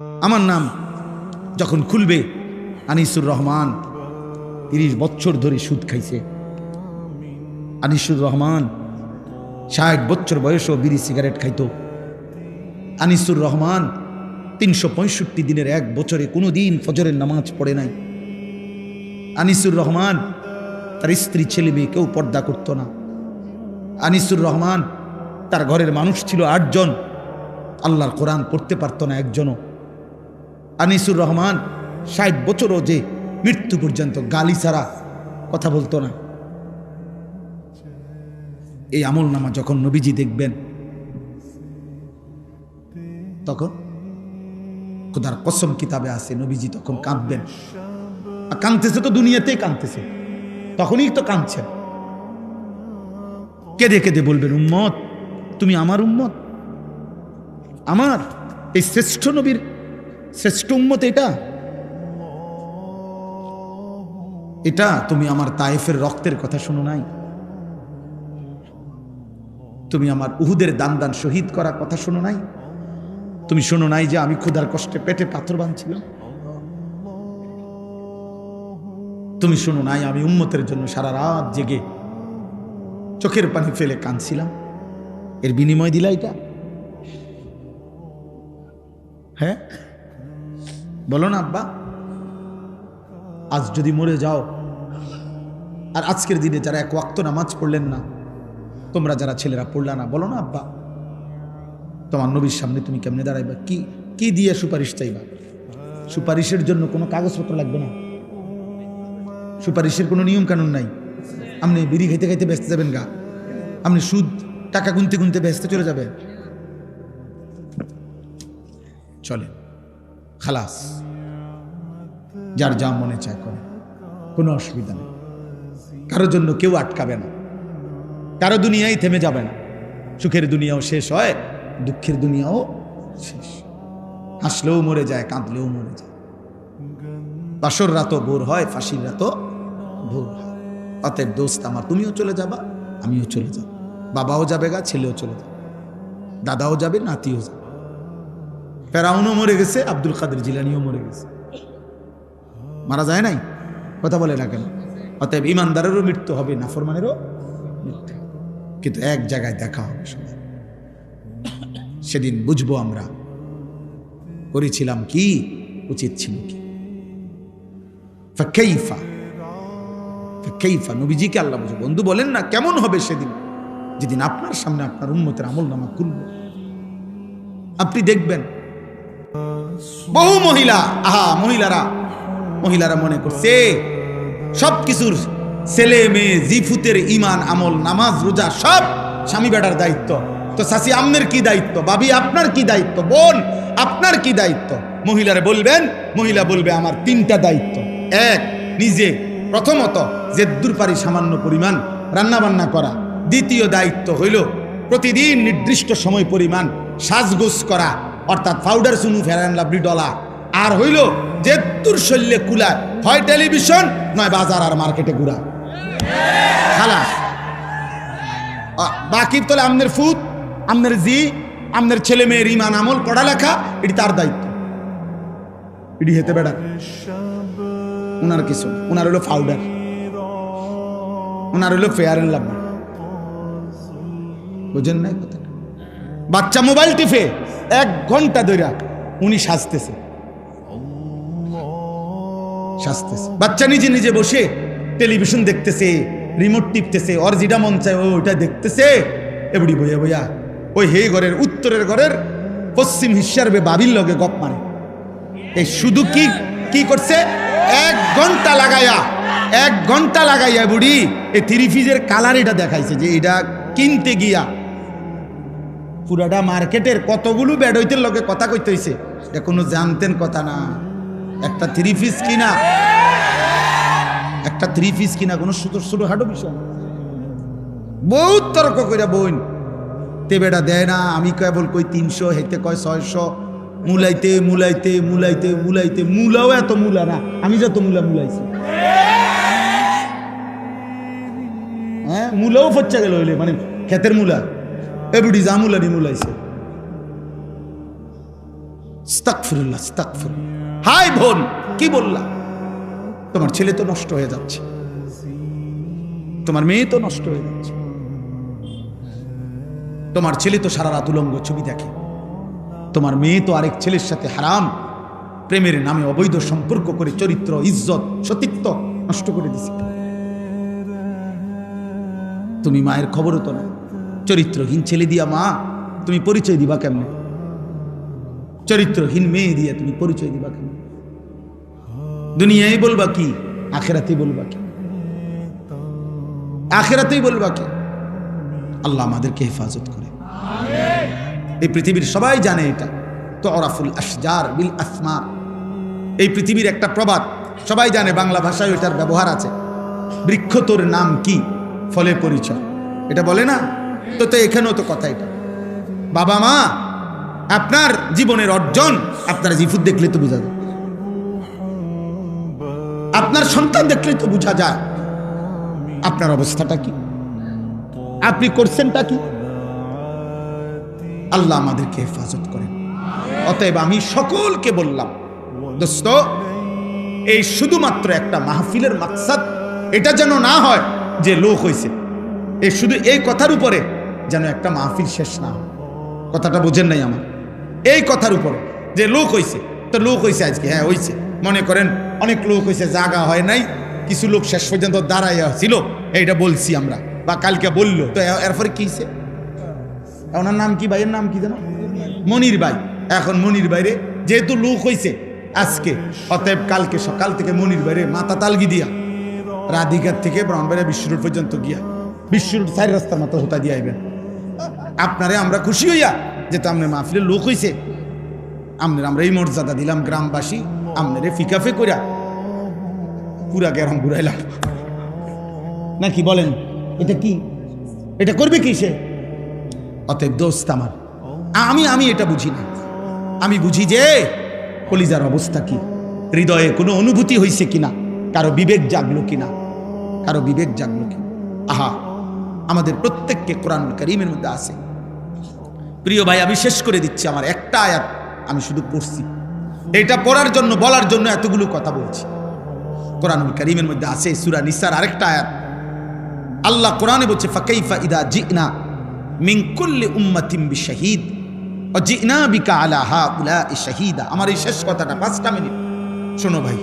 আমার নাম যখন খুলবে, আনিসুর রহমান তিরিশ বছর ধরে সুদ খাইছে। আনিসুর রহমান ষাট বছর বয়সও বিড়ি সিগারেট খাইতো। আনিসুর রহমান তিনশো পঁয়ষট্টি দিনের এক বছরে কোনো দিন ফজরের নামাজ পড়ে নাই। আনিসুর রহমান তার স্ত্রী, ছেলে মেয়ে কেউ পর্দা করতো না। আনিসুর রহমান তার ঘরের মানুষ ছিল আটজন। আল্লাহর কোরআন পড়তে পারতো না একজনও। আনিসুর রহমান, ষাট বছরও যে মৃত্যু পর্যন্ত গালি ছাড়া কথা বলতো না। এই আমল নামা যখন নবীজি দেখবেন, তখন খোদার কসম কিতাবে আছে, নবীজি তখন কাঁদবেন। আর কাঁদতেছে তো দুনিয়াতেই কাঁদতেছে, তখনই তো কাঁদছেন। কেঁদে কেঁদে বলবেন, উম্মত, তুমি আমার উম্মত? আমার এই শ্রেষ্ঠ নবীর শ্রেষ্ঠ উম্মত এটা? এটা তুমি আমার তায়েফের রক্তের কথা শুনো নাই? তুমি আমার উহুদের দান দান শহীদ করার কথা শোনো নাই? তুমি শোনো নাই যে আমি ক্ষুধার কষ্টে পেটে পাথর বাঁধছিলাম? তুমি শোনো নাই আমি উম্মতের জন্য সারা রাত জেগে চোখের পানি ফেলে কাঁদছিলাম? এর বিনিময় দিলা এটা? হ্যাঁ? বলো না, আব্বা। আজ যদি মরে যাও, আর আজকের দিনে যারা এক ওয়াক্ত নামাজ পড়লেন না, তোমরা যারা ছেলেরা পড়লা না, বলো না, আব্বা। তোমার নবীর সামনে তুমি কেমনে দাঁড়াইবা? কি কি দিয়ে সুপারিশ চাইবা? সুপারিশের জন্য কোনো কাগজপত্র লাগবে না? সুপারিশের কোনো নিয়ম কানুন নাই। আপনি বিড়ি খাইতে খাইতে ব্যস্ত যাবেন গা। আপনি সুদ, টাকা গুনতে গুনতে ব্যস্ত চলে যাবেন। চলে খালাস, যার যা মনে চায় করে, কোনো অসুবিধা নেই। কারোর জন্য কেউ আটকাবে না। কারও দুনিয়াই থেমে যাবে না। সুখের দুনিয়াও শেষ হয়, দুঃখের দুনিয়াও শেষ। হাসলেও মরে যায়, কাঁদলেও মরে যায়। বাসর রাতও ভোর হয়, ফাঁসির রাতও ভোর হয়। অতএব দোস্ত আমার, তুমিও চলে যাবা, আমিও চলে যাব। বাবাও যাবে গা ছেলেও চলে যাবে। দাদাও যাবে, নাতিও যাবে। ফেরাউনও মরে গেছে, আব্দুল কাদের জিলানিও মরে গেছে। মারা যায় নাই? কথা বলে না কেন? অতএব ইমানদারেরও মৃত্যু হবে, নাফরমানেরও মৃত্যু কিন্তু এক জায়গায় দেখা হবে সবাই। সেদিন বুঝব আমরা, করেছিলাম কি, উচিত ছিল কি। ফাকাইফা নবীজিকে আল্লাহ বুঝো। বন্ধু বলেন না, কেমন হবে সেদিন? যেদিন আপনার সামনে আপনার উন্মতের আমল নামা খুলব আপনি দেখবেন বহু মহিলা, আহা, মহিলারা মহিলারা মনে করছে সব কিছুর ছেলে মেয়ে, জিফুতের ইমান আমল, নামাজ, রোজা, সব স্বামী বেটার দায়িত্ব। তো শাসি আমনের কি দায়িত্ব? বাবি আপনার কি দায়িত্ব? বোন, আপনার কি দায়িত্ব? মহিলারা বলবেন, মহিলা বলবে, আমার তিনটা দায়িত্ব। এক, নিজে, প্রথমত, জেদ্দুর পারি সামান্য পরিমাণ রান্না বান্না করা। দ্বিতীয় দায়িত্ব হইল, প্রতিদিন নির্দিষ্ট সময় পরিমাণ সাজগোজ করা। অর্থাৎ পাউডার সুনু ফেরান লাভলি ডলা আর হইল যে তোর শল্যে কুলা, হয় টেলিভিশন নয় বাজার আর মার্কেটে ঘুরা। খালাস। আ- বাকি তোলে আমনের ফুত, আমনের জি, আমনের ছেলে মেয়ের ইমান আমল, পড়ালেখা, এটি তার দায়িত্ব। এটি হেতে বেড়া ওনার কিছু ওনার হলো পাউডার ওনার হলো ফেয়ার এন্ড লাভ বুঝেন নাই কথাটা বাচ্চা মোবাইল টিপে এক ঘণ্টা ধরে উনি সাজতেছে। সাজতেছে। বাচ্চা নিজে নিজে বসে টেলিভিশন দেখতেছে রিমোট টিপতেছে ওর যেটা মন চায় ও ওটা দেখতেছে। এবড়ি বইয়া বইয়া ওই হে ঘরের উত্তরের ঘরের পশ্চিম হিসার বে বাবির লগে গপ মারে। এই শুধু কি কি করছে? এক ঘণ্টা লাগাইয়া এক ঘণ্টা লাগাইয়া বুড়ি এই থ্রি ফিজের কালার এটা দেখাইছে যে এটা কিনতে গিয়া পুরাটা মার্কেটের কতগুলো বেডইতের লগে কথা কইতে হইছে এটা কোনো জানতেন কথা না। একটা থ্রি পিস কিনা। একটা থ্রি পিস কিনা, কোনো ছোট ছোট হাঁটো বিষয়। বহুত তর্ক কইরা বইন। তে বেটা দেয় না, আমি কেবল কই তিনশো হেতে কয় ছয়শো। মুলাইতে মুলাইতে মুলাইতে মুলাইতে। মুলাও এত মুলা না, আমি যত মুলা মুলাইছি। হ্যাঁ মুলাও ফচ্চা গেল হইলে মানে ক্ষেতের মুলা। এবুডি যা মুলা নি মুলাইছে। স্তাকফিরুল্লাহ স্তাকফির হাই বোন, কি বললা? তোমার ছেলে তো নষ্ট হয়ে যাচ্ছে। তোমার মেয়ে তো নষ্ট হয়ে যাচ্ছে। তোমার ছেলে তো সারা রাত উলঙ্গ ছবি দেখে। তোমার মেয়ে তো আরেক ছেলের সাথে হারাম। প্রেমের নামে অবৈধ সম্পর্ক করে চরিত্র, ইজ্জত, সতীত্ব নষ্ট করে দিছে। তুমি মায়ের খবরও তো না চরিত্রহীন ছেলে দিয়া মা, তুমি পরিচয় দিবা কেমনে? চরিত্রহীন মেয়ে দিয়ে তুমি পরিচয় দিবা কেমনে? দুনিয়ায় বলবা কি, আখেরাতেই বলবা কি? আখেরাতেই বলবা কি? আল্লাহ আমাদেরকে হেফাজত করে। এই পৃথিবীর সবাই জানে এটা। তো অরাফুল আসজার বিল আসমা। এই পৃথিবীর একটা প্রবাদ, সবাই জানে বাংলা ভাষায় এটার ব্যবহার আছে। বৃক্ষ তোর নাম কি? ফলে পরিচয়। এটা বলে না? তো তো এখানেও তো কথা এটা। বাবা মা, আপনার জীবনের অর্জন আপনার জিফুদ দেখলে তো বোঝা যায়। আপনার সন্তান দেখলে তো বোঝা যায়। আপনার অবস্থাটা কি? আপনি করছেনটা কি? আল্লাহ আমাদেরকে হেফাজত করেন। অতএব আমি সকলকে বললাম, দোস্ত, এই শুধুমাত্র একটা মাহফিলের মাকসাদ, এটা যেন না হয় যে লোক হয়েছে এই শুধু এই কথার উপরে যেন একটা মাহফিল শেষ না কথাটা বোঝেন নাই আমার। এই কথার উপর যে লোক হয়েছে তো লোক হয়েছে আজকে হ্যাঁ হয়েছে মনে করেন, অনেক লোক হয়েছে জাগা হয় নাই, কিছু লোক শেষ পর্যন্ত দাঁড়াইয়া ছিল, এইটা বলছি আমরা, বা কালকে বলল, তো এরপরে কি হয়েছে ওনার নাম কি ভাইয়ের নাম কি জানো মনির ভাই। এখন মনির বাইরে যেহেতু লোক হয়েছে আজকে, অতএব কালকে সকাল থেকে মনির বাইরে মাথা তালগি দিয়া, রাধিকার থেকে ব্রহ্মবাড়িয়া বিশ্বরোড পর্যন্ত গিয়া বিশ্বরোড চার রাস্তার মাথা হোতা দিয়ে আইবেন। আপনারে আমরা খুশি হইয়া যে তো আপনার মাহফিলের লোক হয়েছে আপনার আমরা এই মর্যাদা দিলাম গ্রামবাসী, আপনারে ফিকাফে কইরা পুরা গ্রাম ঘুরাইলাম নাকি বলেন, এটা কি? এটা করবে কি সে? অতএব দোস্ত আমার, আমি আমি এটা বুঝি না আমি বুঝি যে কলিজার অবস্থা কি, হৃদয়ে কোনো অনুভূতি হয়েছে কিনা, কারও বিবেক জাগলো কিনা, কারও বিবেক জাগলো কিনা। আহা আমাদের প্রত্যেককে কোরআন করিমের মধ্যে আছে। প্রিয় ভাই আমি শেষ করে দিচ্ছি আমার একটা আয়াত আমি শুধু পড়ছি। এটা পড়ার জন্য, বলার জন্য এতগুলো কথা বলছি। কোরআনুল করিমের মধ্যে আছে সুরা নিসার আরেকটা আয়াত। আল্লাহ কোরআনে বলছে, ফাকাইফা ইদা জিনা মিন কুল্লি উম্মাতিম বিশাহিদ ও জিনা বিকা আলা হা উলা শাহিদা। আমার এই শেষ কথাটা পাঁচটা মিনিট। শোনো ভাই,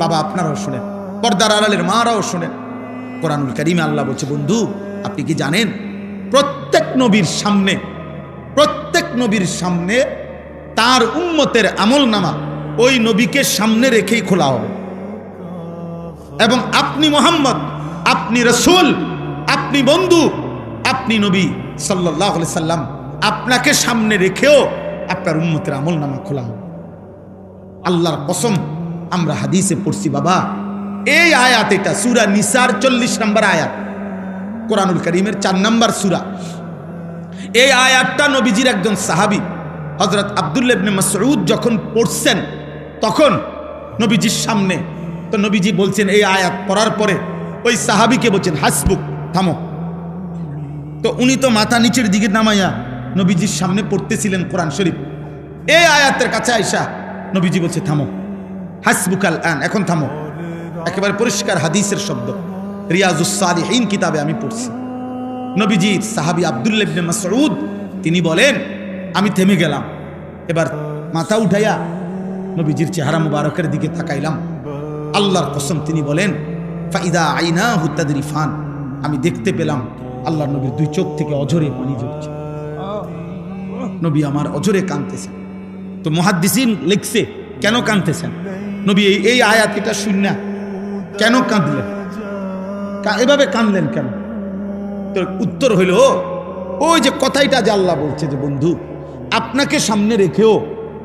বাবা আপনারাও শোনেন। পর্দার আড়ালের মারাও শোনেন। কোরআনুল করিমে আল্লাহ বলছে, বন্ধু, আপনি কি জানেন? প্রত্যেক নবীর সামনে, প্রত্যেক নবীর সামনে তার উম্মতের আমল নামা ওই নবীকে সামনে রেখেই খোলা হবে। এবং আপনি মোহাম্মদ, আপনি রসুল, আপনি বন্ধু, আপনি নবী সাল্লাহ সাল্লাম, আপনাকে সামনে রেখেও আপনার উন্মতের আমল নামা খোলা হবে। আল্লাহর কসম, আমরা হাদিসে পড়ছি, বাবা এই আয়াত এটা, সুরা নিসার চল্লিশ নম্বর আয়াত। কোরআনুল করিমের চার নম্বর সুরা। এই আয়াতটা নবীজির একজন সাহাবি হজরত আবদুল্লাবনে মাসউদ যখন পড়ছেন, তখন নবীজির সামনে, তো নবীজি বলছেন, এই আয়াত পড়ার পরে ওই সাহাবিকে বলছেন, হাসবুক, থামো। তো উনি তো মাথা নিচের দিকে নামাইয়া নবীজির সামনে পড়তেছিলেন কোরআন শরীফ। এই আয়াতের কাছে আইসা নবীজি বলছে, থামো। হাসবুকাল আন, এখন থামো। একেবারে পরিষ্কার হাদিসের শব্দ। রিয়াজুসালিহীন কিতাবে আমি পড়ছি। নবীজির সাহাবি আবদুল্লাবনে মাসউদ, তিনি বলেন, আমি থেমে গেলাম। এবার মাথা উঠাইয়া নবীজির চেহারা মুবারকের দিকে তাকাইলাম। আল্লাহর কসম তিনি বলেন, ফাইদা আইনা হুত্তাদের ফান আমি দেখতে পেলাম, আল্লাহর নবীর দুই চোখ থেকে অঝরে পানি ঝরছে। নবী আমার অঝরে কাঁদতেছেন। তো মহাদ্দিসিন লিখছে, কেন কাঁদতেছেন? নবী এই এই আয়াত এটা শূন্য। কেন কাঁদলেন? এভাবে কাঁদলেন কেন? তো উত্তর হইল, ওই যে কথাইটা যে আল্লাহ বলছে যে, বন্ধু, আপনাকে সামনে রেখেও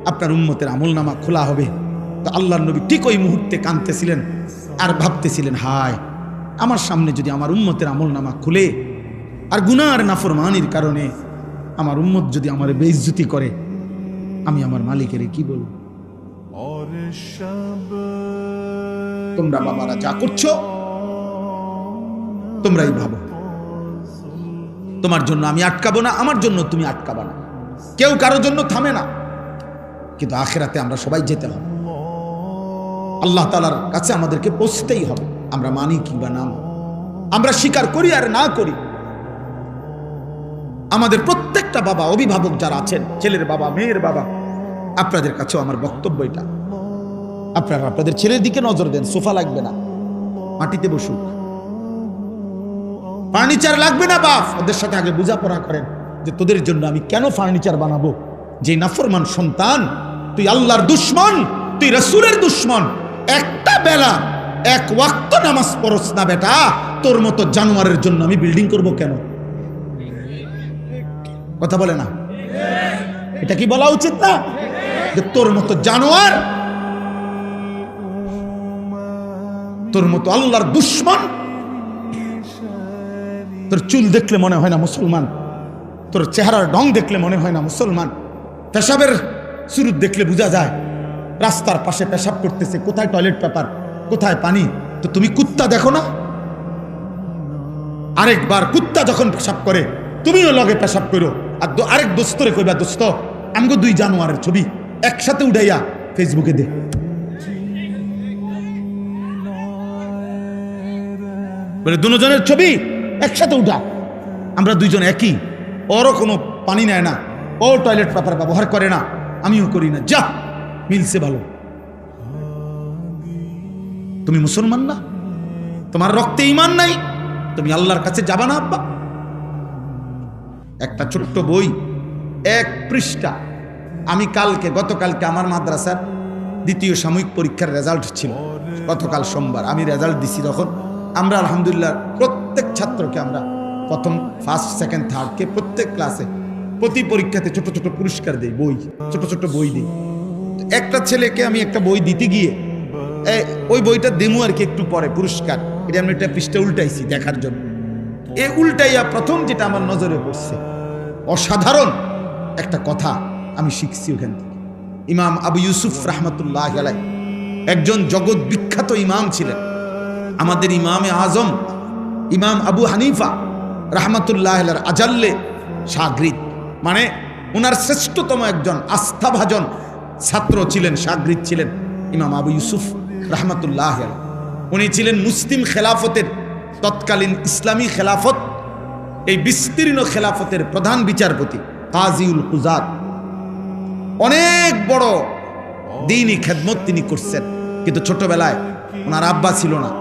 আপনার উম্মতের আমল নামা খোলা হবে। তো আল্লাহর নবী ঠিক ওই মুহূর্তে কাঁদতেছিলেন আর ভাবতেছিলেন, হায়, আমার সামনে যদি আমার উম্মতের আমল নামা খুলে আর গুনার নাফরমানির কারণে আমার উম্মত যদি আমার বেইজ্জতি করে, আমি আমার মালিকের কি বলব? তোমরা বাবারা যা করছ, তোমরাই ভাবো। তোমার জন্য আমি আটকাবো না, আমার জন্য তুমি আটকাবা না। কেউ কারোর জন্য থামে না। কিন্তু আখেরাতে আমরা সবাই যেতে হবে। আল্লাহ তালার কাছে আমাদেরকে পৌঁছতেই হবে। আমরা মানি কিংবা না। আমরা স্বীকার করি আর না করি। আমাদের প্রত্যেকটা বাবা অভিভাবক যারা আছেন, ছেলের বাবা, মেয়ের বাবা, আপনাদের কাছেও আমার বক্তব্য এটা। আপনারা আপনাদের ছেলের দিকে নজর দেন, সোফা লাগবে না। মাটিতে বসুক। ফার্নিচার লাগবে না, বাপ? ওদের সাথে আগে বোঝাপড়া করেন যে তোদের জন্য আমি কেন ফার্নিচার বানাবো? যে নাফরমান সন্তান, তুই আল্লাহর দুশ্মন, তুই রসুলের দুশ্মন। একটা বেলা, এক ওয়াক্ত নামাজ পড়স না বেটা। তোর মতো জানোয়ারের জন্য আমি বিল্ডিং করব কেন? কথা বলে না? এটা কি বলা উচিত না? যে তোর মতো জানোয়ার তোর মতো আল্লাহর দুশ্মন? তোর চুল দেখলে মনে হয় না মুসলমান। তোর চেহারার ডং দেখলে মনে হয় না মুসলমান। পেশাবের শুরু দেখলে বোঝা যায়, রাস্তার পাশে পেশাব করতেছে, কোথায় টয়লেট পেপার কোথায় পানি? তো তুমি কুত্তা দেখো না? আরেকবার কুত্তা যখন পেশাব করে, তুমিও লগে পেশাব করো। আর আরেক দোস্তরে কইবা, দোস্ত, আমগো দুই জানোয়ারের ছবি একসাথে উঠাইয়া ফেসবুকে দে। বলে, দুজনের ছবি একসাথে উঠা। আমরা দুইজন একই। ওরও কোনো পানি নেয় না। ও টয়লেট পেপার ব্যবহার করে না। আমিও করি না। যা, মিলছে ভালো। তুমি মুসলমান না? তোমার রক্তে ইমান নাই? তুমি আল্লাহর কাছে যাবা না, আব্বা? একটা ছোট্ট বই, এক পৃষ্ঠা। আমি কালকে, গতকালকে আমার মাদ্রাসার দ্বিতীয় সাময়িক পরীক্ষার রেজাল্ট ছিল। গতকাল সোমবার। আমি রেজাল্ট দিছি তখন। আমরা আলহামদুলিল্লাহ প্রত্যেক ছাত্রকে আমরা প্রথম ফার্স্ট সেকেন্ড থার্ডকে প্রত্যেক ক্লাসে প্রতি পরীক্ষাতে ছোট ছোট পুরস্কার দেই, বই, ছোট ছোট বই দিই। একটা ছেলেকে আমি একটা বই দিতে গিয়ে ওই বইটা দেমু আর কি একটু পরে, পুরস্কার। এটা আমি একটা পৃষ্ঠা উল্টাইছি দেখার জন্য। এ উল্টাইয়া প্রথম যেটা আমার নজরে পড়ছে, অসাধারণ একটা কথা আমি শিখছি ওখান থেকে। ইমাম আবু ইউসুফ রহমতুল্লাহ আলাই একজন জগৎ বিখ্যাত ইমাম ছিলেন। আমাদের ইমামে আজম, ইমাম আবু হানিফা রহমতুল্লাহ আজাল্লে সাগরিদ। মানে ওনার শ্রেষ্ঠতম একজন আস্থাভাজন ছাত্র ছিলেন, সাগরিদ ছিলেন ইমাম আবু ইউসুফ রহমতুল্লাহ। উনি ছিলেন মুসলিম খেলাফতের তৎকালীন ইসলামী খেলাফত, এই বিস্তীর্ণ খেলাফতের প্রধান বিচারপতি কাজিউল কুজাত অনেক বড় দিনই খেদমত তিনি করছেন, কিন্তু ছোটবেলায় ওনার আব্বা ছিল না।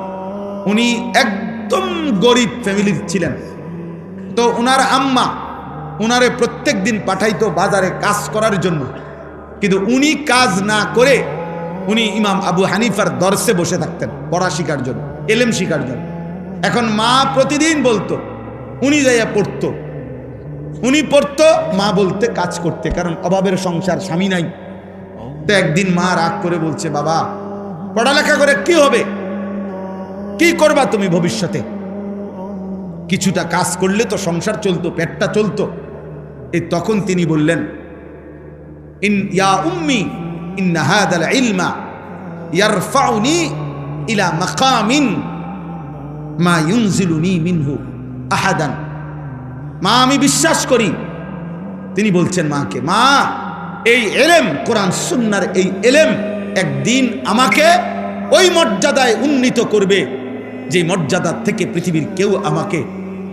উনি একদম গরিব ফ্যামিলির ছিলেন। তো ওনার আম্মা ওনারে প্রত্যেক দিন পাঠাইতো বাজারে কাজ করার জন্য। কিন্তু উনি কাজ না করে উনি ইমাম আবু হানিফার দর্শে বসে থাকতেন পড়া শিকার জন্য, এলেম শিকার জন্য। এখন মা প্রতিদিন বলতো, উনি যাইয়া পড়তো। উনি পড়তো, মা বলতে কাজ করতে, কারণ অভাবের সংসার, স্বামী নাই। তো একদিন মা রাগ করে বলছে, বাবা, পড়ালেখা করে কি হবে? কি করবা তুমি ভবিষ্যতে? কিছুটা কাজ করলে তো সংসার চলতো, পেটটা চলতো। এই তখন তিনি বললেন, ইন ইয়া উম্মি ইন হাদাল ইলমা ইয়ারফাউনি ইলা মাকামিন মা ইউনজিলুনি মিনহু আহাদান। মা, আমি বিশ্বাস করি। তিনি বলছেন মাকে, মা, এই এলেম, কোরআন সুন্নার এই এলেম একদিন আমাকে ওই মর্যাদায় উন্নীত করবে। যে মর্যাদা থেকে পৃথিবীর কেউ আমাকে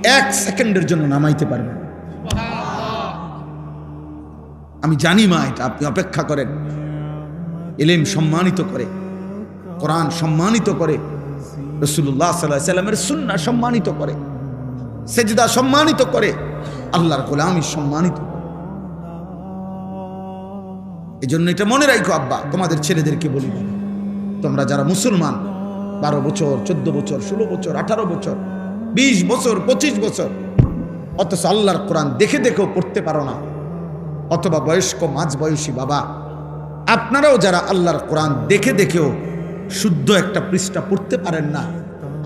এক সেকেন্ডের জন্য নামাইতে পারবে না। আমি জানি মা এটা আপনি অপেক্ষা করেন। এলেম সম্মানিত করে কোরআন সম্মানিত করে রসুল্লাহ সাল্লাহ সাল্লামের সুন্না সম্মানিত করে সেজদা সম্মানিত করে আল্লাহর গোলামি সম্মানিত এই জন্য এটা মনে রাখো আব্বা তোমাদের ছেলেদেরকে বলি। তোমরা যারা মুসলমান বারো বছর, চোদ্দ বছর, ষোলো বছর, আঠারো বছর, বিশ বছর, পঁচিশ বছর। অথচ আল্লাহর কোরআন দেখে দেখেও পড়তে পারো না। অথবা বয়স্ক মাঝ বয়সী বাবা, আপনারাও যারা আল্লাহর কোরআন দেখে দেখেও শুদ্ধ একটা পৃষ্ঠা পড়তে পারেন না,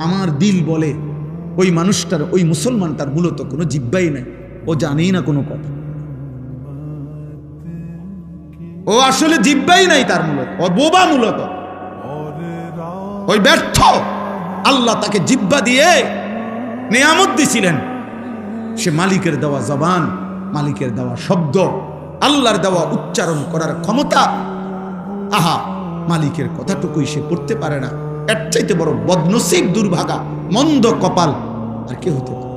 আমার দিল বলে, ওই মানুষটার, ওই মুসলমানটার মূলত কোনো জিব্বাই নাই। ও জানেই না কোনো কথা। ও আসলে জিব্বাই নাই তার মূলত, ও বোবা মূলত। ওই ব্যর্থ। আল্লাহ তাকে জিব্বা দিয়ে নেয়ামত দিছিলেন। সে মালিকের দেওয়া জবান, মালিকের দেওয়া শব্দ, আল্লাহর দেওয়া উচ্চারণ করার ক্ষমতা। আহা, মালিকের কথাটুকুই সে করতে পারে না। এর চাইতে বড় বদনসিব, দুর্ভাগা, মন্দ কপাল আর কে হতে পারে?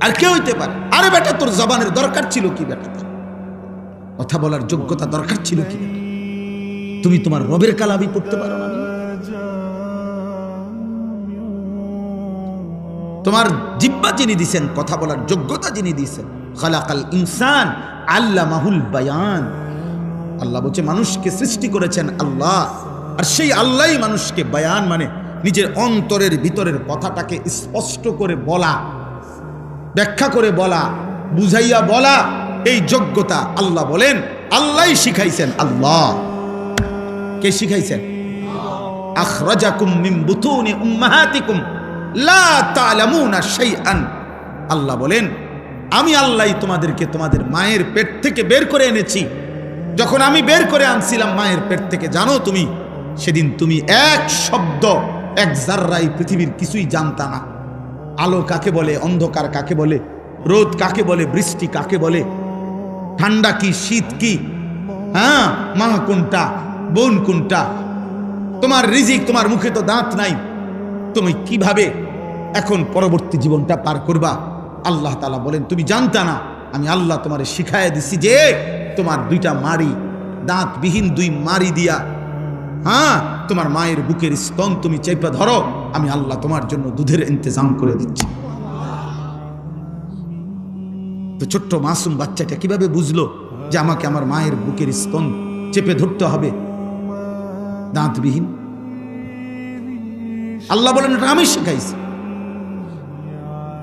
আর কে হইতে পারে? আরে বেটা, তোর জবানের দরকার ছিল কি বেটা? কথা বলার যোগ্যতা দরকার ছিল কি বেটা? তুমি তোমার রবের কালাবি করতে পারো না। তোমার জিব্বা যিনি দিছেন, কথা বলার যোগ্যতা যিনি দিছেন, খালাকাল ইনসান আল্লাহ মাহুল বায়ান। আল্লাহ বলছে, মানুষকে সৃষ্টি করেছেন আল্লাহ। আর সেই আল্লাহই মানুষকে বায়ান মানে নিজের অন্তরের ভিতরের কথাটাকে স্পষ্ট করে বলা, ব্যাখ্যা করে বলা, বুঝাইয়া বলা, এই যোগ্যতা আল্লাহ বলেন, আল্লাহই শিখাইছেন আল্লাহ। কে শিখাইছেন? আখরাজাকুম মিন বুতুনি উম্মাহাতিকুম লা তা'লামুনা শাইআন। আল্লাহ বলেন, আমি আল্লাহই তোমাদেরকে তোমাদের মায়ের পেট থেকে বের করে এনেছি। যখন আমি বের করে আনছিলাম মায়ের পেট থেকে, জানো তুমি, সেদিন তুমি এক শব্দ, এক জাররাই পৃথিবীর কিছুই জানতা না। আলো কাকে বলে, অন্ধকার কাকে বলে, রোদ কাকে বলে, বৃষ্টি কাকে বলে, ঠান্ডা কি, শীত কি হ্যাঁ মা কোনটা বোন কোনটা? তোমার রিজিক, তোমার মুখে তো দাঁত নাই। তুমি কীভাবে এখন পরবর্তী জীবনটা পার করবা? আল্লাহ তালা বলেন, তুমি জানতা না, আমি আল্লাহ তোমারে শিখাইয়া দিছি যে তোমার দুইটা মারি দাঁতবিহীন দুই মারি দিয়া হ্যাঁ তোমার মায়ের বুকের স্তন তুমি চেপে ধরো, আমি আল্লাহ তোমার জন্য দুধের ইন্তজাম করে দিচ্ছি। তো ছোট্ট মাসুম বাচ্চাটা কীভাবে বুঝলো যে আমাকে আমার মায়ের বুকের স্তন চেপে ধরতে হবে? দাঁতবিহীন। আল্লাহ বলেন, এটা আমি শিখাইছি।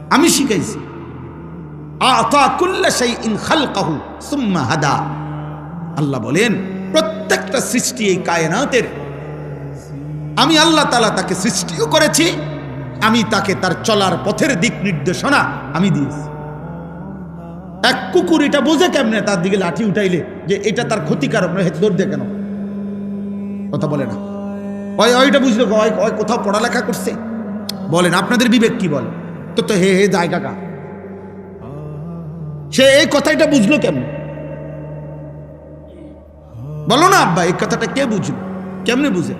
আমি শিখাইছি। হাদা। আল্লাহ বলেন, প্রত্যেকটা সৃষ্টি এই কায়নাতের। আমি আল্লাহ তালা তাকে সৃষ্টিও করেছি, আমি তাকে তার চলার পথের দিক নির্দেশনা আমি দিয়েছি। এক কুকুর এটা বোঝে কেমনে? তার দিকে লাঠি উঠাইলে যে এটা তার ক্ষতিকারক নয় দৌড় কেন? কথা বলে না। ওই, ওইটা বুঝলো, ওই কোথাও পড়ালেখা করছে। বলেন, আপনাদের বিবেক কি বলে? তো তো হে হে, জায়গা কা সে এই কথাটা বুঝলো কেমন? বলো না, আব্বা, এই কথাটা কে বুঝলো? কেমনে বুঝে?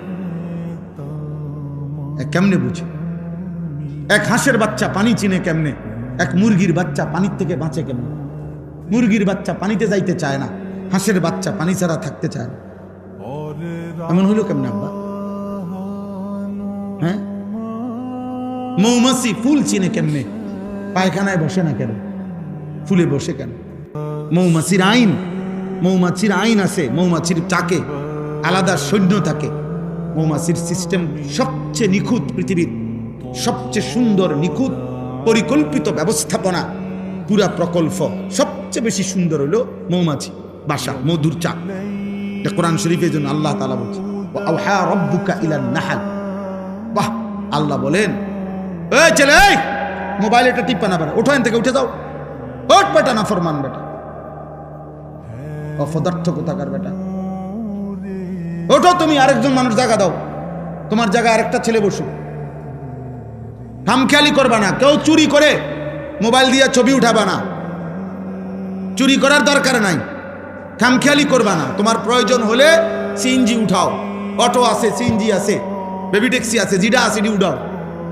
কেমনে বুঝে? এক হাঁসের বাচ্চা পানি চিনে কেমনে? এক মুরগির বাচ্চা পানির থেকে বাঁচে কেমনে? মুরগির বাচ্চা পানিতে যাইতে চায় না, হাঁসের বাচ্চা পানি ছাড়া থাকতে চায় না। এমন হইল কেমন আব্বা? হ্যাঁ? মৌমাছি ফুল চিনে কেমনে? পায়খানায় বসে না কেন? ফুলে বসে কেন? মৌমাছির আইন মৌমাছির আইন আছে, মৌমাছির চাকে, আলাদা সৈন্য থাকে। মৌমাছির সিস্টেম সবচেয়ে নিখুঁত পৃথিবীর সবচেয়ে সুন্দর, নিখুঁত, পরিকল্পিত ব্যবস্থাপনা, পুরা প্রকল্প সবচেয়ে বেশি সুন্দর হলো মৌমাছি, বাসা, মধুর চাক। এটা কোরআন শরীফের জন্য আল্লাহ তালা বলছে রব্বুকা ইলান নাহাল। বাহ, আল্লাহ বলেন, এই ছেলে মোবাইল এটা টিপ্পা না বেটা ওঠো থেকে, উঠে যাও। ওঠ বেটা না ফরমান বেটা। অপদার্থ কোথাকার বেটা। ওঠো তুমি, আরেকজন মানুষ জায়গা দাও। তোমার জায়গায় আরেকটা ছেলে বসু খামখেয়ালি করবা না, কেউ চুরি করে মোবাইল দিয়ে ছবি উঠাবা না। চুরি করার দরকার নাই। খামখেয়ালি করবা না। তোমার প্রয়োজন হলে সিএনজি উঠাও। অটো আছে, সিএনজি আছে, বেবি ট্যাক্সি আছে, জিডা আছে ডি উঠাও।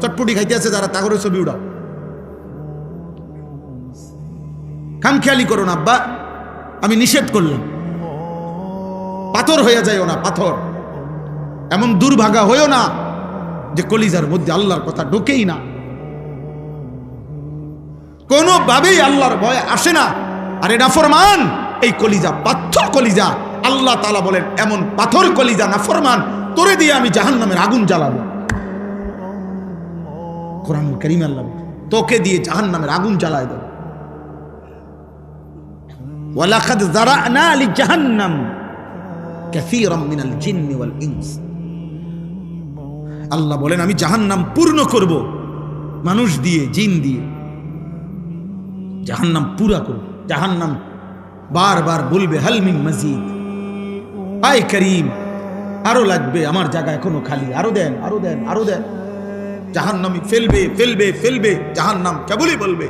চটপটি খাইতে আছে যারা তাগরে ছবি উঠাও। খামখেয়ালি করো না, আব্বা। আমি নিষেধ করলাম। পাথর হয়ে যায়ও না, পাথর। এমন দুর্ভাগা হয়েও না যে কলিজার মধ্যে আল্লাহর কথা ঢোকেই না। কোনোভাবেই আল্লাহর ভয় আসে না। আরে নাফরমান এই কলিজা, পাথর কলিজা। আল্লাহ তালা বলেন, এমন পাথর কলিজা নাফরমান তোরে দিয়ে আমি জাহান নামের আগুন জ্বালাবো। কোরআন আল্লাহ তোকে দিয়ে জাহান নামের আগুন জ্বালায় দেবো। আল্লাহ বলেন, আমি জাহান্নাম পূর্ণ করব, মানুষ দিয়ে, জিন দিয়ে। জাহান্নাম পুরা করব। জাহান্নাম বারবার বলবে হালমিন মজিদ। আয় করিম, আরও লাগবে, আমার জায়গা এখনও খালি। আরও দেন আরও দেন আরও দেন। জাহান্নামি ফেলবে ফেলবে ফেলবে, জাহান্নাম কেবলই বলবে।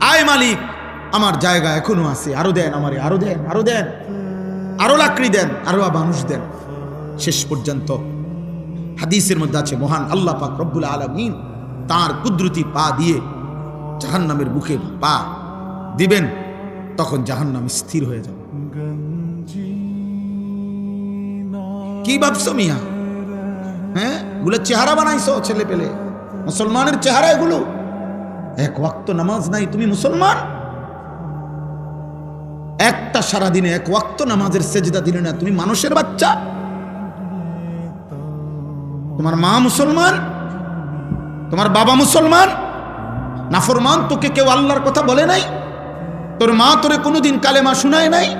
আয় মালিক, আমার জায়গা এখনও আছে। আরও দেন আমারে, আরও দেন আরও দেন। আরও লাকড়ি দেন, আরও মানুষ দেন। শেষ পর্যন্ত হাদিসের মধ্যে আছে, মহান আল্লাহ পাক রব্বুল আলমিন তার কুদরতি পা দিয়ে জাহান্নামের বুকে পা দিবেন। তখন জাহান্নাম স্থির হয়ে যাবে। কি ভাবছ মিয়া? হ্যাঁ? এগুলো চেহারা বানাইছো ছেলে পেলে। মুসলমানের চেহারা এগুলো। এক ওয়াক্ত নামাজ নাই, তুমি মুসলমান? একটা সারা দিনে এক ওয়াক্ত নামাজের সেজদা দিলে না, তুমি মানুষের বাচ্চা? তোমার মা মুসলমান? তোমার বাবা মুসলমান? নাফরমান, তোকে কেউ আল্লাহর কথা বলে নাই? তোর মা তোরে কোনোদিন কালেমা শুনায় নাই?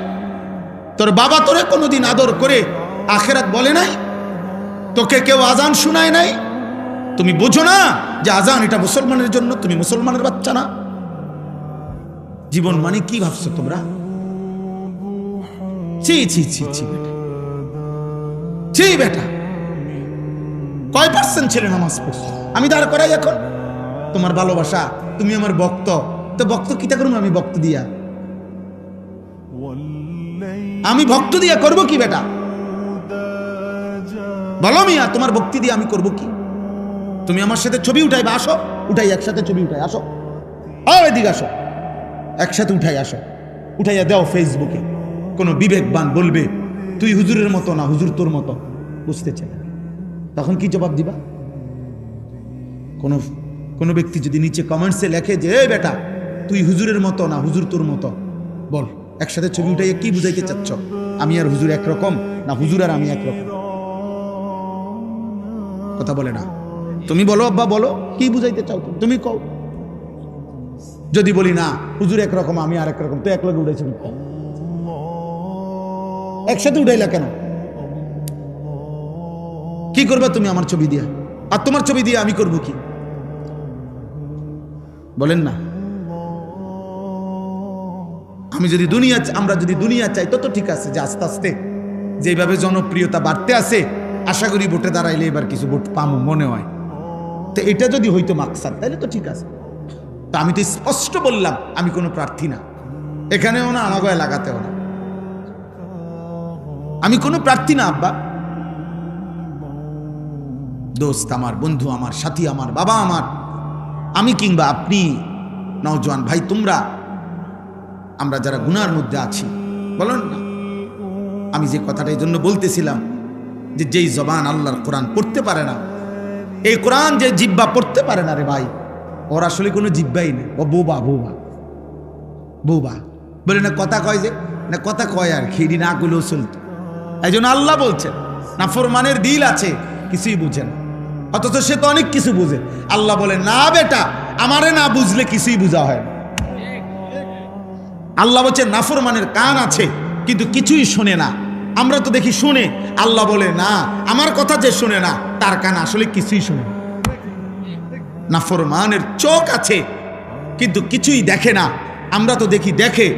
তোর বাবা তোরে কোনোদিন আদর করে আখেরাত বলে নাই? তোকে কেউ আজান শুনায় নাই? তুমি বোঝো না যে আজান এটা মুসলমানের জন্য, তুমি মুসলমানের বাচ্চা না। জীবন মানে কি ভাবছ তোমরা? বেটা। কয় পার্সেন্ট ছেলে নামাজ আমি দাঁড় করাই এখন। তোমার ভালোবাসা, তুমি আমার ভক্ত। তো ভক্ত কিতা করব আমি? ভক্ত দিয়া। আমি ভক্ত দিয়া করব কি বেটা? বলো মিয়া, তোমার ভক্তি দিয়ে আমি করব কি? তুমি আমার সাথে ছবি উঠাই বা আসো। উঠাই, একসাথে ছবি উঠাই, আসো। আর এদিকে আসো। একসাথে উঠাই, আসো। উঠাইয়া দাও ফেসবুকে। কোনো বিবেকবান বলবে, তুই হুজুরের মতো না, হুজুর তোর মতো। বুঝতে চাই তখন কি জবাব দিবা? কোনো কোনো ব্যক্তি যদি নিচে কমেন্টসে লেখে যে, এই বেটা তুই হুজুরের মতো না হুজুর তোর মতো? বল, একসাথে ছবি উঠাইয়া কি বুঝাইতে চাচ্ছ? আমি আর হুজুর একরকম না হুজুর আর আমি একরকম? কথা বলে না। তুমি বলো, আব্বা, বলো, কি বুঝাইতে চাও তুমি? কও। যদি বলি না, হুজুর একরকম, আমি আর একরকম, তো এক লগে উঠেছি একসাথে উঠাইলা কেন? কি করবে তুমি আমার ছবি দিয়া? আর তোমার ছবি দিয়ে আমি করব কি? বলেন না। আমি যদি দুনিয়া আমরা যদি দুনিয়া চাই, তত ঠিক আছে, যে আস্তে আস্তে যেভাবে জনপ্রিয়তা বাড়তে আছে, আশা করি ভোটে দাঁড়াইলে এবার কিছু ভোট পামো মনে হয়। তো এটা যদি হইতো মাকসাদ তাহলে তো ঠিক আছে। তো আমি তো স্পষ্ট বললাম, আমি কোনো প্রার্থী না। এখানেও না আমাকে লাগাতেও না। আমি কোনো প্রার্থী না, আব্বা। দোস্ত আমার, বন্ধু আমার, সাথী আমার, বাবা আমার। আমি কিংবা আপনি, নওজোয়ান ভাই, তোমরা আমরা যারা গুনার মধ্যে আছি, বলুন না। আমি যে কথাটা এই জন্য বলতেছিলাম যে যেই জবান আল্লাহর কোরআন পড়তে পারে না, এই কোরআন যে জিব্বা পড়তে পারে না রে ভাই, ওর আসলে কোনো জিব্বাই নেই। ও বোবা বোবা বোবা। বলে না, কথা কয় যে, না, কথা কয় আর খিড়ি না গুলো চলতো। এই জন্য আল্লাহ বলছেন, না, ফরমানের দিল আছে, কিছুই বুঝে না। অথচ সে তো অনেক কিছু বুঝে। আল্লাহ বলে, না বেটা, আমারে না বুঝলে কিছুই বোঝা হয় না। আল্লাহ বলছে, নাফরমানের কান আছে, কিন্তু কিছুই শোনে না। আমরা তো দেখি শুনে, আল্লাহ বলে, না, আমার কথা যে শুনে না, তার কান আসলে কিছুই শুনে না। নাফরমানের চোখ আছে, কিন্তু কিছুই দেখে না। আমরা তো দেখি, দেখে।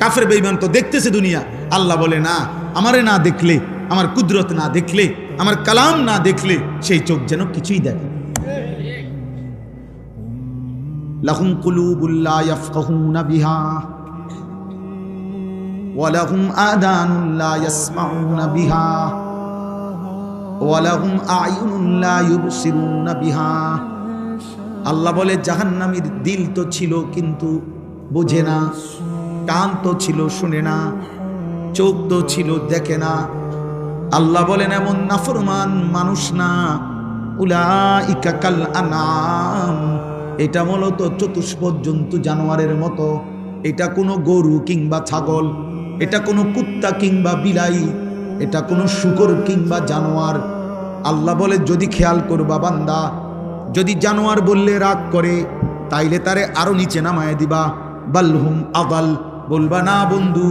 কাফের বেইমান তো দেখতেছে দুনিয়া। আল্লাহ বলে, না, আমারে না দেখলে, আমার কুদরত না দেখলে, আমার কালাম না দেখলে, সেই চোখ যেন কিছুই দেখে। লাহুম কুলুবুল্লা ইয়াফকাহুনা বিহা। ওয়ালাহুম আদানুল্লাহ ইয়াসমাউনা বিহা, ওয়ালাহুম আয়ুনুল্লাহ ইউবসিরুনা বিহা। আল্লাহ বলে, জাহান্নামীর দিল তো ছিল কিন্তু বোঝে না, কান তো ছিল শুনে না, চোখ তো ছিল দেখে না। আল্লাহ বলেন, এমন নাফরমান মানুষ না, উলাইকা কাল আনাম এটা মূলত চতুষ্পদ জন্তু জানোয়ারের মতো। এটা কোনো গরু কিংবা ছাগল। এটা কোনো কুত্তা কিংবা বিলাই, এটা কোনো শুকর কিংবা জানোয়ার। আল্লাহ বলে, যদি খেয়াল করবা বান্দা, যদি জানোয়ার বললে রাগ করে, তাইলে তারে আরও নিচে নামায় দিবা। বাল্হুম আবাল বলবা, না বন্ধু,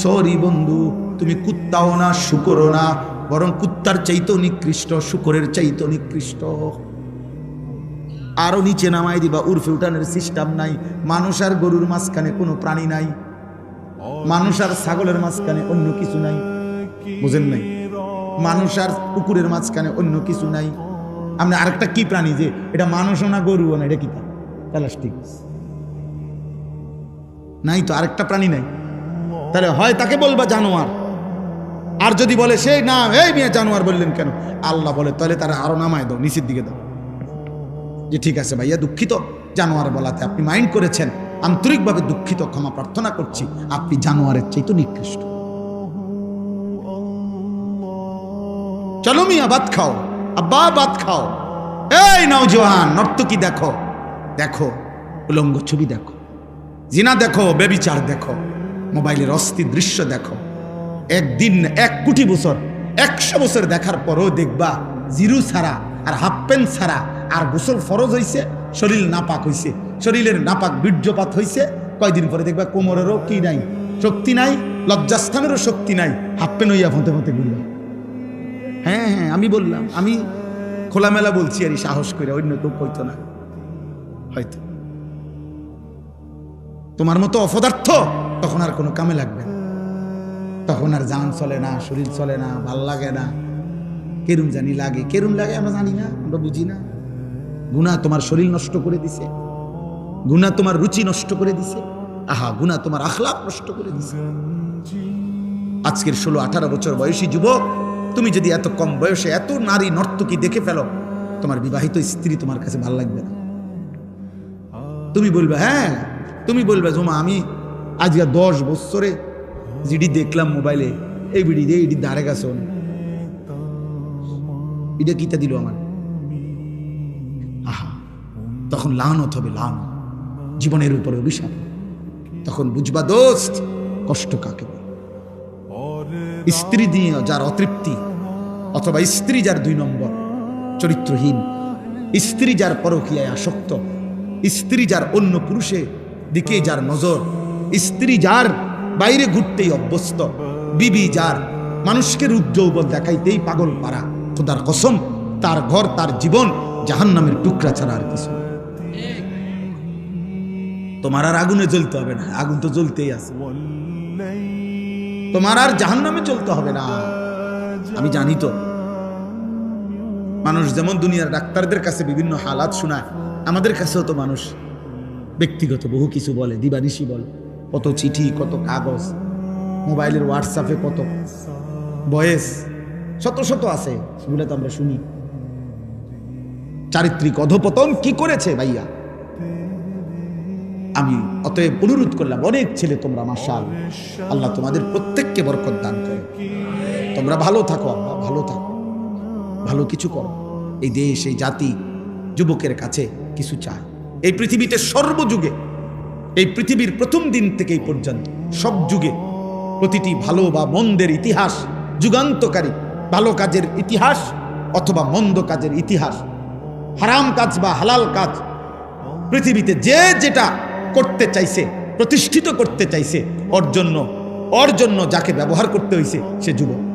সরি বন্ধু, তুমি কুত্তাও না, শুকরও না, বরং কুত্তার চাইতো নিকৃষ্ট, শুকরের চাইতো নিকৃষ্ট। আরও নিচে নামাই দিবা, উর্ফে উঠানের সিস্টেম নাই, মানুষ আর গরুর মাঝখানে কোনো প্রাণী নাই। মানুষ আর ছাগলের মাঝখানে অন্য কিছু নাই। বুঝেন নাই? মানুষ আর কুকুরের মাঝখানে অন্য কিছু নাই। আপনি আরেকটা কি প্রাণী যে, এটা মানুষও না, গরুও না, এটা কি প্লাস্টিক। নাই তো, আরেকটা প্রাণী নাই। তাহলে হয় তাকে বলবা জানোয়ার। আর যদি বলে সে, না, এই মেয়ে জানোয়ার বললেন কেন? আল্লাহ বলে, তাহলে তারা আরও নামায় দাও, নিচের দিকে দাও। যে ঠিক আছে ভাইয়া, দুঃখিত। জানোয়ার বলাতে আপনি মাইন্ড করেছেন। আন্তরিকভাবে দুঃখিত, ক্ষমা প্রার্থনা করছি। আপনি জানোয়ারের চাইতে নিকৃষ্ট। চলো মিয়া, ভাত খাও। আব্বা, ভাত খাও। এই নওজোয়ান নর্তকি দেখো? দেখো, উলঙ্গ ছবি দেখো। জিনা দেখো বেবিচার দেখো। মোবাইলের অস্থির দৃশ্য দেখো। একদিন এক কোটি বছর, একশো বছর দেখার পরও দেখবা, জিরু ছাড়া আর হাফ প্যান্ট ছাড়া আর গোসল ফরজ হইছে। শরীর নাপাক হইছে, শরীরের নাপাক বীর্যপাত হইছে। কয়দিন পরে দেখবা কোমরেরও কি নাই, শক্তি নাই, লজ্জাস্থানেরও শক্তি নাই, হাফ প্যান্ট হইয়া ফতে ফোঁতে ঘুরবা। হ্যাঁ হ্যাঁ আমি বললাম, আমি খোলামেলা বলছি আর সাহস করে অন্য কেউ কইতো না। হয়তো। তোমার মতো অপদার্থ তখন আর কোনো কামে লাগবে না। তখন আর জান চলে না, শরীর চলে না, ভালো লাগে না। কেরুম জানি লাগে, কেরুম লাগে আমরা জানি না, আমরা বুঝি না। গুণা তোমার শরীর নষ্ট করে দিছে। গুণা তোমার রুচি নষ্ট করে দিছে। আহা গুণা তোমার আখলাপ নষ্ট করে দিছে। আজকের ষোলো, আঠারো বছর বয়সী যুবক, তুমি যদি এত কম বয়সে এত নারী নর্তকী দেখে ফেলো, তোমার বিবাহিত স্ত্রী তোমার কাছে ভালো লাগবে না। তুমি বলবে হ্যাঁ। তুমি বলবে, জমা, আমি আজকে দশ বছরে যেটি দেখলাম মোবাইলে, এই বিড়ি দিয়ে এটি দাঁড়ে গেছে এটা কিতা দিল আমার? তখন লানত হবে লান। জীবনের উপরে অভিশাপ। তখন বুঝবা দোস্ত, কষ্ট কাকে স্ত্রী দিয়ে যার অতৃপ্তি, অথবা স্ত্রী যার দুই নম্বর, চরিত্রহীন, স্ত্রী যার পরকীয়ায় আসক্ত, স্ত্রী যার অন্য পুরুষে দিকে যার নজর, স্ত্রী যার বাইরে ঘুরতেই অভ্যস্ত, বিবি যার মানুষকে রূপযৌবন দেখাইতেই পাগল পারা। খোদার কসম, তার ঘর, তার জীবন জাহান্নামের টুকরা ছাড়া আর কিছু। তোমার আর আগুনে জ্বলতে হবে না, আগুন তো জ্বলতেই আছে। তোমার আর জাহান নামে চলতে হবে না। আমি জানি তো, মানুষ যেমন দুনিয়ার ডাক্তারদের কাছে বিভিন্ন হালাত শোনায়, আমাদের কাছেও তো মানুষ ব্যক্তিগত বহু কিছু বলে, দিবানিশি বলে, কত চিঠি, কত কাগজ, মোবাইলের হোয়াটসঅ্যাপে কত বয়েস, শত শত আছে, সেগুলো তো আমরা শুনি। চারিত্রিক অধপতন কি করেছে ভাইয়া? আমি অতএব অনুরোধ করলাম, অনেক ছেলে তোমরা মাসাল আল্লাহ তোমাদের প্রত্যেককে বরকত দান করে তোমরা ভালো থাকো আল্লাহ, ভালো থাকো, ভালো কিছু করো। এই দেশ, এই জাতি যুবকের কাছে কিছু চায়। এই পৃথিবীতে সর্বযুগে, এই পৃথিবীর প্রথম দিন থেকে এই পর্যন্ত সব যুগে প্রতিটি ভালো বা মন্দের ইতিহাস, যুগান্তকারী ভালো কাজের ইতিহাস অথবা মন্দ কাজের ইতিহাস, হারাম কাজ বা হালাল কাজ, পৃথিবীতে যে যেটা করতে চাইছে, প্রতিষ্ঠিত করতে চাইছে, ওর জন্য ওর জন্য যাকে ব্যবহার করতে হয়েছে সে যুবক।